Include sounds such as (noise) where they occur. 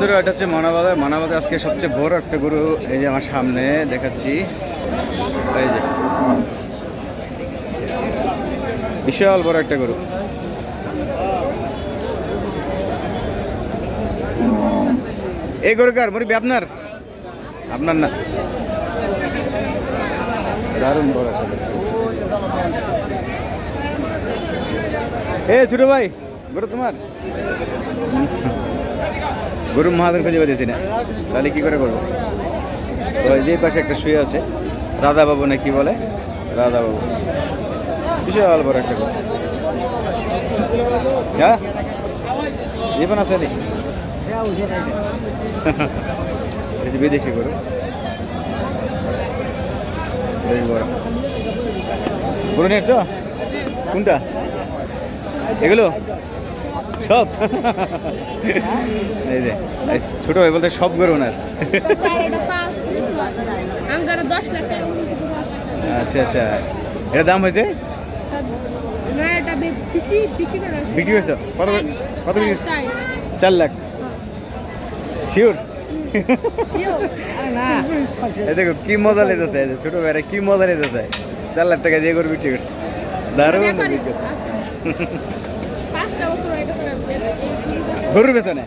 বন্ধুরা, এটা হচ্ছে মানাবাদে মানাবাদে আজকে সবচেয়ে বড় একটা গরু এই যে আমার সামনে দেখাচ্ছি। এই যে। বিশাল বড় একটা গরু। এই গরু কার? মুরব্বী, আপনার? আপনার না। দারুণ বড়। এ ছোট ভাই, গরু তোমার? গরু মহাজন খুঁজে পেয়েছি না। তাহলে কি করে করব? ওই যে পাশে একটা শুয়ে আছে রাধা বাবু না কি বলে? রাধা বাবু বিশাল বড় একটা গরু। হ্যাঁ জীবন আছে নি (laughs) বিদেশি গরু। গরু নিয়ে কোনটা? এগুলো? সব? এই যে ছোট ভাই বলতে সব গরু ওনার। আচ্ছা আচ্ছা। এটা দাম হয়েছে? বিক্রি হয়েছে। কত কত বিক্রি চার, লাখ। শিওর দেখো কি মজা এই যে ছোট ভাইরা কি মজা লেগেছে। চার লাখ টাকা দিয়ে গরু বিক্রি করছে। দারুণ গরুর পেছনে